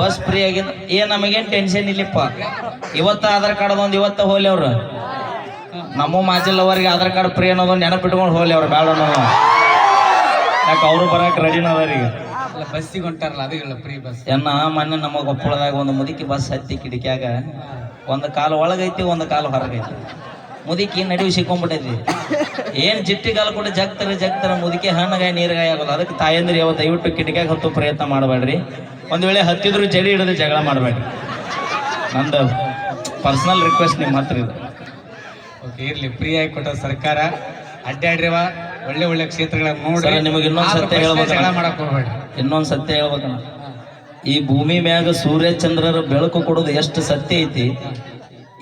Bus free ಆಗಿದ ಏನ್ ನಮಗೇನ್ ಟೆನ್ಷನ್ ಇಲ್ಲಪ್ಪ. ಇವತ್ತ ಆಧಾರ್ ಕಾರ್ಡ್ ಅದೊಂದು ಇವತ್ತ ಹೋಲಿ ಅವ್ರು. ನಮ್ಮ ಮಾಜಿಲ್ಲವರಿಗೆ ಆಧಾರ್ ಕಾರ್ಡ್ ಫ್ರೀ ಅನ್ನೋದು ನೆನಪಿಟ್ಕೊಂಡು ಹೋಲಿ ಅವ್ರು ಬೇಡ ಯಾಕೆ ಅವರು ಬರಕ್ ರೆಡಿ ಅಲ್ಲ ಬಸ್ಸಿಗೆ ಹೊಂಟಾರಲ್ಲ ಅದಿಲ್ಲ ಫ್ರೀ ಬಸ್ ಎನ್ನ ಮೊನ್ನೆ ನಮ್ಮ ಕೊಪ್ಪಳದಾಗ ಒಂದು ಮುದುಕಿ ಬಸ್ ಹತ್ತಿ ಕಿಟಕಿಯಾಗ ಒಂದು ಕಾಲು ಒಳಗೈತಿ ಒಂದು ಕಾಲು ಹೊರಗೈತಿ. ಮುದುಕಿ ನಡುವೆ ಸಿಕ್ಕೊಂಡ್ಬಿಟ್ಟೈತಿ. ಏನ್ ಜಿಟ್ಟಿ ಕೂಡ ಜಗ್ತಾರೆ ಜಗ್ತಾರೆ. ಮುದುಕಿ ಹಣ್ಣಗಾಯಿ ನೀರ್ಗಾಯ ಆಗೋದು. ಅದಕ್ಕೆ ತಾಯಂದ್ರಿ ಯಾವ ದಯವಿಟ್ಟು ಕಿಟಕಿಯಾಗ ಹತ್ತು ಪ್ರಯತ್ನ ಮಾಡಬೇಡ್ರಿ. ಒಂದ್ ವೇಳೆ ಹತ್ತಿದ್ರು ಜಡಿ ಹಿಡಿದು ಜಗಳ ಮಾಡಬೇಡ್ರಿ. ನಂದು ಪರ್ಸನಲ್ ರಿಕ್ವೆಸ್ಟ್ ನಿಮ್ಮ ಹತ್ರ ಇದು. ಓಕೆ ಇರ್ಲಿ. ಫ್ರೀ ಆಗಿ ಕೊಟ್ಟ ಸರ್ಕಾರ ಅಡ್ಡಾಡ್ರಿವ. ಒಳ್ಳೆ ಒಳ್ಳೆ ಕ್ಷೇತ್ರಗಳ ನೋಡಿ. ನಿಮಗೆ ಇನ್ನೊಂದು ಸತ್ಯ ಹೇಳ್ಬೇಕು ಇನ್ನೊಂದು ಸತ್ಯ ಹೇಳ್ಬೇಕಣ್ಣ. ಈ ಭೂಮಿ ಮ್ಯಾಗ ಸೂರ್ಯಚಂದ್ರರ ಬೆಳಕು ಕೊಡೋದು ಎಷ್ಟು ಸತ್ಯ ಐತಿ?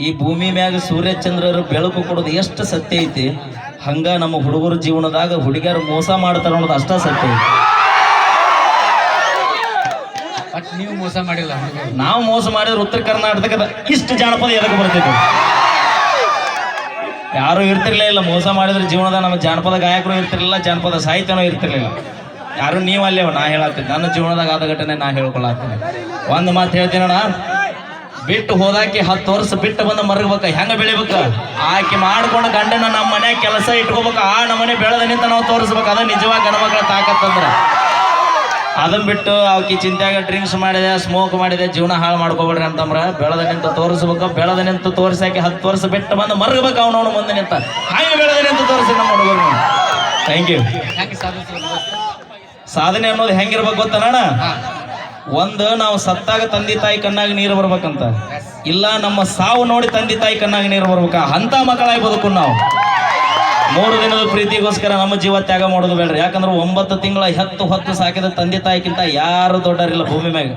ಈ ಭೂಮಿ ಮ್ಯಾಗ ಸೂರ್ಯಚಂದ್ರರು ಬೆಳಕು ಕೊಡೋದು ಎಷ್ಟು ಸತ್ಯ ಐತಿ? ಹಂಗ ನಮ್ಮ ಹುಡುಗರ ಜೀವನದಾಗ ಹುಡುಗಿಯರು ಮೋಸ ಮಾಡ್ತಾರ ಅನ್ನೋದು ಅಷ್ಟ ಸತ್ಯ ಐತಿ. ಬಟ್ ನೀವು ಮೋಸ ಮಾಡಿಲ್ಲ ನಾವು ಮೋಸ ಮಾಡಿದ್ರೆ ಉತ್ತರ ಕರ್ನಾಟಕದ ಇಷ್ಟು ಜಾನಪದ ಎದಕ್ಕೆ ಬರ್ತೈತಿ? ಯಾರು ಇರ್ತಿರ್ಲೇ ಇಲ್ಲ ಮೋಸ ಮಾಡಿದ್ರೆ ಜೀವನದ ನಮ್ಮ ಜಾನಪದ ಗಾಯಕರು ಇರ್ತಿರ್ಲಿಲ್ಲ ಜಾನಪದ ಸಾಹಿತ್ಯನೂ ಇರ್ತಿರ್ಲಿಲ್ಲ. ಯಾರು ನೀವು ಅಲ್ಲೇ ನಾ ಹೇಳತ್ತೀನಿ ನನ್ನ ಜೀವನದಾಗ ಆದ ಘಟನೆ ನಾ ಹೇಳ್ಕೊಳತ್ತೀನಿ ಒಂದು ಮಾತು ಹೇಳ್ತೀನಣ್ಣ. ಬಿಟ್ಟು ಹೋದಾಕಿ ಹತ್ತು ವರ್ಷ ಬಿಟ್ಟು ಬಂದು ಮರಗಬೇಕ ಹೆಂಗ ಬೆಳಿಬೇಕ? ಆಕೆ ಮಾಡ್ಕೊಂಡು ಗಂಡನ ನಮ್ಮ ಮನೆ ಕೆಲಸ ಇಟ್ಕೋಬೇಕು ಆ ನಮ್ಮನೆ ಬೆಳೆದ ನಿಂತ ನಾವು ತೋರಿಸ್ಬೇಕು ಅದ ನಿಜವಾಗಿ ಗಣಮಗಳ ತಾಕತ್ತಂದ್ರ ಅದನ್ನ ಬಿಟ್ಟು ಅವಕಿ ಚಿಂತ್ಯಾಗ ಡ್ರಿಂಕ್ಸ್ ಮಾಡಿದೆ ಸ್ಮೋಕ್ ಮಾಡಿದೆ ಜೀವನ ಹಾಳು ಮಾಡ್ಕೋಬೇಡ್ರಿ ಅಂತಂದ್ರ ಬೆಳೆದ ನಿಂತ ತೋರಿಸ್ಬೇಕು ಬೆಳೆದ ನಿಂತು ತೋರಿಸಾಕಿ ಹತ್ತು ವರ್ಷ ಬಿಟ್ಟು ಬಂದು ಮರಗಬೇಕು ಅವನವನು ಮುಂದೆ ನಿಂತ. ಹಾಗೆ ಬೆಳೆದ ನಿಂತು ತೋರಿಸಿ ನಮ್ಮ ಹುಡುಗರು ಥ್ಯಾಂಕ್ ಯು ಸಾಧನೆ ಅನ್ನೋದು ಹೆಂಗಿರ್ಬೇಕು ಗೊತ್ತನಣ್ಣ ಹಾ. ಒಂದು, ನಾವು ಸತ್ತಾಗ ತಂದೆ ತಾಯಿ ಕಣ್ಣಾಗ ನೀರು ಬರ್ಬೇಕಂತ. ಇಲ್ಲ, ನಮ್ಮ ಸಾವು ನೋಡಿ ತಂದೆ ತಾಯಿ ಕಣ್ಣಾಗ ನೀರು ಬರ್ಬೇಕ. ಅಂತ ಮಕ್ಕಳಾಗಿ ಬದುಕು ನಾವು. ಮೂರು ದಿನದ ಪ್ರೀತಿಗೋಸ್ಕರ ನಮ್ಮ ಜೀವ ತ್ಯಾಗ ಮಾಡೋದು ಬೇಡ್ರಿ. ಯಾಕಂದ್ರೆ ಒಂಬತ್ತು ತಿಂಗಳ ಹತ್ತು ಹೊತ್ತು ಸಾಕಿದ ತಂದೆ ತಾಯಿಗಿಂತ ಯಾರು ದೊಡ್ಡರಿಲ್ಲ ಭೂಮಿ ಮ್ಯಾಗ.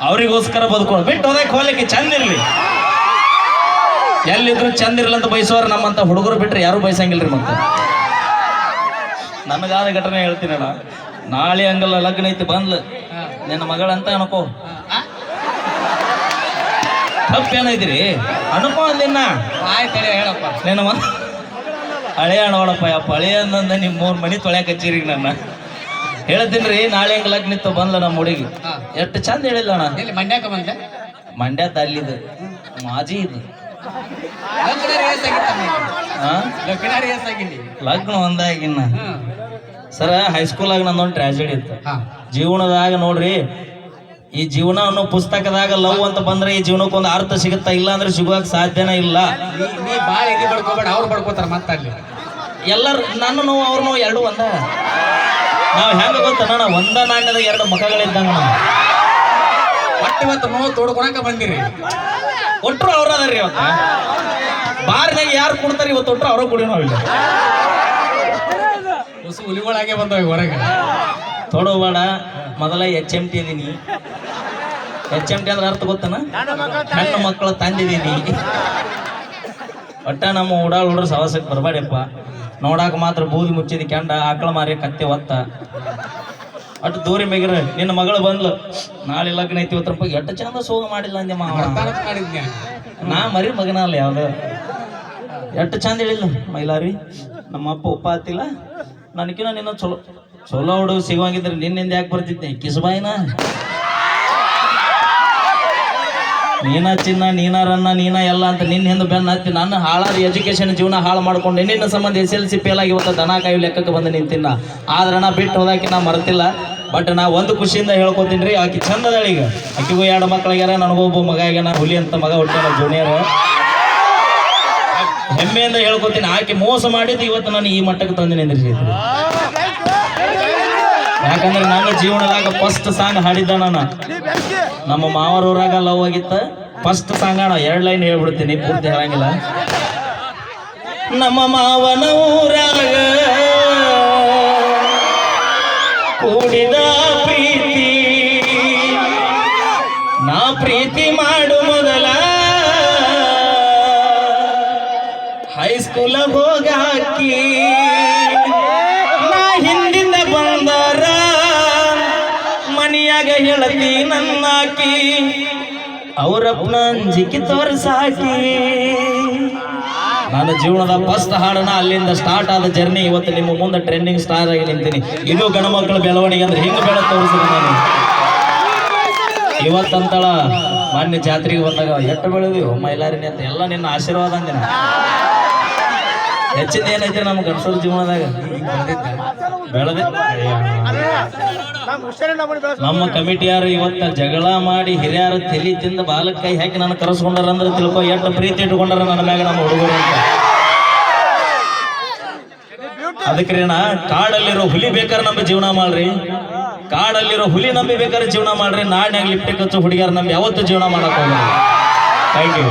ಅವರಿಗೋಸ್ಕರ ಬದುಕೋಣ ಬಿಟ್ಟು ಹೋದಕ್ಕೆ ಹೋಗ್ಲಿಕ್ಕೆ ಚಂದ ಇರ್ಲಿ. ಎಲ್ಲಿದ್ರು ಚಂದ ಇರ್ಲಿ ಅಂತ ಬಯಸೋರು ನಮ್ಮಂತ ಹುಡುಗರು ಬಿಟ್ರೆ ಯಾರು ಬಯಸಂಗಿಲ್ರಿ ಮತ್ತೆ. ನನಗಾದ ಘಟನೆ ಹೇಳ್ತೀನಣ್ಣ. ನಾಳೆ ಹಂಗಲ್ಲ, ಲಗ್ನ ಐತಿ, ಬಂದ್ಲು. ನಿನ್ನ ಮಗಳಂತ ಅನ್ಕೋ? ತಪ್ಪೇನೈತ್ರಿ ಅನ್ಕೋ ಅಂದಿನ್ನ ಆಯ್ತು ಹೇಳಿ ಹೇಳಪ್ಪ. ನಿನ್ನ ಮ ಹಳೆಯ ನೋಡಪ್ಪ ಯಪ್ಪ. ಹಳೆಯ ಅಂದಂದ ನಿಮ್ಮ ಮೂರ್ ಮನಿ ತೊಳ್ಯಾಕ ಹಚ್ಚಿರಿ ನನ್ನ. ಹೇಳ್ತೀನಿ ರೀ ನಾಳೆ ಹೆಂಗ್ ಲಗ್ನ ಇತ್ತು ಬಂದ್ಲ ನಮ್ಮ ಹುಡುಗಿ. ಎಷ್ಟು ಚಂದ ಹೇಳಿಲ್ಲ ಅಣ್ಣ. ಮಂಡ್ಯಾಕ ಬಂದೆ ಮಂಡ್ಯದ ಅಲ್ಲಿದು. ಮಾಜಿ ಇದು. ಲಗ್ನ ಒಂದಾಗಿನ್ನ ಸರ ಹೈಸ್ಕೂಲಾಗ ನಂದೊಂದು ಟ್ರಾಜಿಡಿ ಇತ್ತು. ಜೀವನದಾಗ ನೋಡ್ರಿ ಈ ಜೀವನ ಅನ್ನೋ ಪುಸ್ತಕದಾಗ ಲವ್ ಅಂತ ಬಂದ್ರೆ ಈ ಜೀವನಕ್ಕೆ ಒಂದು ಅರ್ಥ ಸಿಗುತ್ತಾ ಇಲ್ಲ ಅಂದ್ರೆ ಸಿಗುವಾಗ ಸಾಧ್ಯನೇ ಇಲ್ಲ. ನೀ- ಬಾಳ ಇದು ಬಡ್ಕೋಬೇಡ ಅವ್ರು ಬಡ್ಕೋತಾರ ಮತ್ತೆ ಅಲ್ಲಿ ಎಲ್ಲರೂ ನನ್ನ ನೋವು ಅವ್ರ ನೋವು ಎರಡು ಒಂದ. ನಾವು ಹೆಂಗ ಗೊತ್ತ ನಾನು ಒಂದ ನಾಣ್ಯದ ಎರಡು ಮಖಗಳಿದ್ದಂಗ ನಾವು. ಒಟ್ಟು ಇವತ್ತು ನೋವು ತೋಡ್ಕೊಳಕ ಬಂದಿರಿ. ಒಟ್ರು ಅವ್ರ ಅದಾರ್ರಿ ಇವತ್ತು ಬಾರ್ನಾಗ ಯಾರು ಕೊಡ್ತಾರೆ ಇವತ್ತು ಒಟ್ರು ಅವ್ರ ಕುಡಿಯೋ ನಾವಿಲ್ಲ. ಹೊಸು ಹುಲಿಗಳಾಗೆ ಬಂದವ ಹೊರಗೆ. ತೊಡೋಬೇಡ ಮೊದಲ ಎಚ್ ಎಂ ಟಿ ಇದೀನಿ. ಎಚ್ ಎಂ ಟಿ ಅಂದ್ರೆ ಅರ್ಥ ಗೊತ್ತಾನ? ಹೆಣ್ಣು ಮಕ್ಕಳು ತಂದಿದ್ದೀನಿ ಒಟ್ಟ ನಮ್ಮ ಉಡಾಳ್ ಹುಡ್ರ ಸವಾಸಕ್ಕೆ ಬರಬೇಡಪ್ಪ. ನೋಡಾಕ ಮಾತ್ರ ಬೂದಿ ಮುಚ್ಚಿದ ಕೆಂಡ ಆಕಳ ಮಾರಿ ಕತ್ತೆ ಒತ್ತ. ಒಟ್ಟು ದೂರಿ ಮೇಗಿರ ನಿನ್ನ ಮಗಳು ಬಂದ್ಲು ನಾಳೆ ಲಗ್ನ ಐತಿ ಇವತ್ತು ರೂಪಾಯಿ ಎಷ್ಟು ಚಂದ ಸೋಗ ಮಾಡಿಲ್ಲ ಅಂದೆ ಮಾವ. ನಾ ಮರಿ ಮಗನ ಅಲ್ಲ ಯಾವ್ದು? ಎಷ್ಟು ಚಂದ ಹೇಳಿಲ್ಲ ಮೈಲಾರಿ ನಮ್ಮ ಅಪ್ಪ ಉಪ್ಪ ಹತ್ತಿಲ್ಲ. ನನಗಿನ ನಿನ್ನ ಚಲೋ ಚಲೋ ಹುಡುಗ ಸಿಗುವಂಗಿದ್ರೆ ನಿನ್ನಿಂದ ಯಾಕೆ ಬರ್ತಿದ್ದೆ? ಕಿಸ್ಬಾಯಿನ? ನೀನ ಚಿನ್ನ, ನೀನ ರನ್ನ, ನೀನ ಎಲ್ಲ ಅಂತ ನಿನ್ನ ಹಿಂದೆ ಬೆನ್ನ ಹತ್ತಿ ನನ್ನ ಹಾಳಾದ ಎಜುಕೇಶನ್ ಜೀವನ ಹಾಳು ಮಾಡ್ಕೊಂಡು ನಿನ್ನ ಸಂಬಂಧ ಎಸ್ ಎಲ್ ಸಿ ಫೇಲ್ ಆಗಿ ಇವತ್ತು ದನ ಕಾಯಿ ಲೆಕ್ಕಕ್ಕೆ ಬಂದು ನಿಂತಿನ ಆದ್ರೆ ನಾ ಬಿಟ್ಟು ಹೋದಾಕಿ ನಾ ಮರ್ತಿಲ್ಲ. ಬಟ್ ನಾ ಒಂದು ಖುಷಿಯಿಂದ ಹೇಳ್ಕೊತೀನಿ ರೀ, ಆಕೆ ಚಂದದಳ ಈಗ. ಆಕಿಗೂ ಎರಡು ಮಕ್ಕಳಿಗ್ಯಾರ ನನಗೊಬ್ಬ ಮಗ ಆಗ್ಯಾನ, ಹುಲಿ ಅಂತ ಮಗ ಹುಟ್ಟ್ಯಾನ ಜೂನಿಯರ್ ಹೆಮ್ಮೆಯಿಂದ ಹೇಳ್ಕೊತೀನಿ, ಆಕೆ ಮೋಸ ಮಾಡಿದ್ದು ಇವತ್ತು ನಾನು ಈ ಮಟ್ಟಕ್ಕೆ ತಂದೆ ನಿಂದ್ರಿ ಯಾಕಂದ್ರೆ ನನ್ನ ಜೀವನದಾಗ ಫಸ್ಟ್ ಸಾಂಗ್ ಹಾಡಿದ್ದ ನಾನು. ನಮ್ಮ ಮಾವರ ಊರಾಗ ಲವ್ ಆಗಿತ್ತ. ಫಸ್ಟ್ ಸಾಂಗಾಣ ಎರಡು ಲೈನ್ ಹೇಳ್ಬಿಡ್ತೀನಿ, ಪೂರ್ತಿ ಹೇಳಂಗಿಲ್ಲ. ನಮ್ಮ ಮಾವನ ಊರಾಗ ಕೂಡಿದ ಪ್ರೀತಿ. ನಾ ಪ್ರೀತಿ ಮಾಡು ಮೊದಲ. ಹೈಸ್ಕೂಲ ಹೋಗಾಕಿ ಮನಿಯಾಗ ಹೇಳತಿ ನನ್ನಾಕಿ. ಅವರ ಅಂಜಿಕೆ ತೋರಿಸಾಕಿ. ನನ್ನ ಜೀವನದ ಫಸ್ಟ್ ಹಾಡನ ಅಲ್ಲಿಂದ ಸ್ಟಾರ್ಟ್ ಆದ ಜರ್ನಿ ಇವತ್ತು ನಿಮ್ಮ ಮುಂದೆ ಟ್ರೆಂಡಿಂಗ್ ಸ್ಟಾರ್ ಆಗಿ ನಿಂತೀನಿ. ಇದು ಗಣಮಕ್ಕಳ ಬೆಳವಣಿಗೆ ಅಂದ್ರೆ ಹಿಂಗೆ ಬೆಳೆ ತೋರಿಸಿದ ನಾನು? ಇವತ್ತಂತಳ ಮಾನ್ಯ ಜಾತ್ರೆಗೆ ಬಂದಾಗ ಎಷ್ಟು ಬೆಳೆದಿವು? ಮೈಲಾರಿನಿ ಅಂತ ಎಲ್ಲ ನಿನ್ನ ಆಶೀರ್ವಾದ ಅಂದಿನ. ಹೆಚ್ಚಿನ ಏನೈತೆ ನಮ್ಗೆ ಗಂಡಸರ ಜೀವನದಾಗ? ಬೆಳೆದೆ. ನಮ್ಮ ಕಮಿಟಿಯಾರು ಇವತ್ತ ಜಗಳ ಮಾಡಿ ಹಿರಿಯರ ತಲಿ ತಿಂದ ಬಾಲಕಾಯಿ ಕೈ ಹಾಕಿ ನಾನು ಕರೆಸ್ಕೊಂಡಾರ ಅಂದ್ರೆ ತಿಳ್ಕೊ ಎಷ್ಟು ಪ್ರೀತಿ ಇಟ್ಕೊಂಡಾರ ನನ್ನ ಮ್ಯಾಗ ನಮ್ಮ ಹುಡುಗರು ಅಂತ. ಕಾಡಲ್ಲಿರೋ ಹುಲಿ ಬೇಕಾದ್ರೆ ನಮ್ಮ ಜೀವನ ಮಾಡ್ರಿ. ಕಾಡಲ್ಲಿರೋ ಹುಲಿ ನಂಬಿ ಬೇಕಾದ್ರೆ ಜೀವನ ಮಾಡ್ರಿ. ನಾಡಿನಾಗ ಲಿಫ್ಟ್ ಕಚ್ಚು ಹುಡುಗಿಯರು ನಂಬಿ ಯಾವತ್ತು ಜೀವನ ಮಾಡಕ್ಕೆ ಹೋಗ್ರಿ ಥ್ಯಾಂಕ್ ಯು